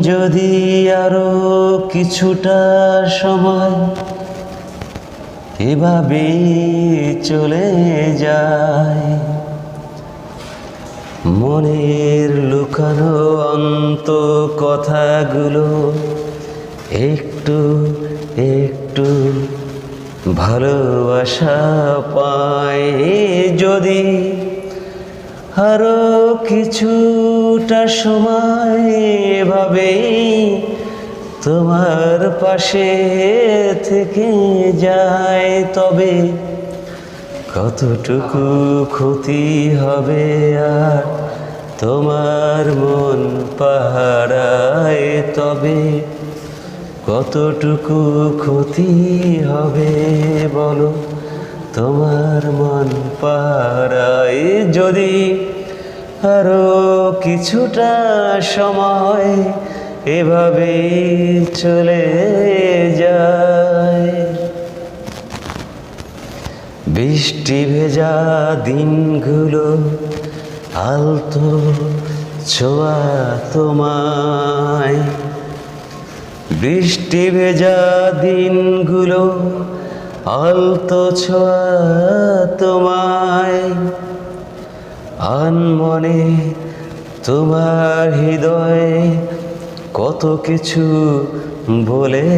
যদি আরও কিছুটা সময় এভাবে চলে যায়। মনের লুকানো অন্ত কথাগুলো একটু একটু ভালোবাসা পায় যদি আরও কিছুটা সময় এভাবেই তোমার পাশে থেকে যায়। তবে কতটুকু ক্ষতি হবে আর তোমার মন পাহারায়? তবে কতটুকু ক্ষতি হবে বলো? তোমার মন পাহারায় যদি আরও কিছুটা সময় এভাবে চলে যায়। বৃষ্টি ভেজা দিনগুলো আলতো ছোঁয়া তোমায়। বৃষ্টি ভেজা দিনগুলো আলতো ছোঁয়া তোমায়। আনমনে তোমার হৃদয়ে কত কিছু বলে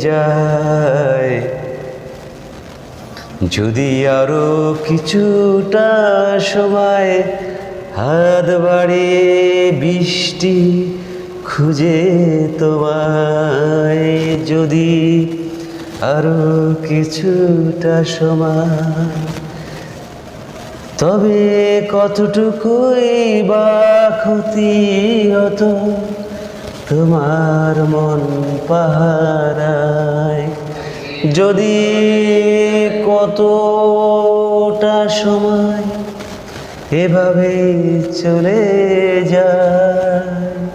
যায়। যদি আরও কিছুটা সময় হাত বাড়িয়ে বৃষ্টি খুঁজে তোমায়, যদি আরও কিছুটা সময় তবে কতটুকুই বা ক্ষতি হতো তোমার মন পাহারায়? যদি কতটা সময় এভাবে চলে যায়?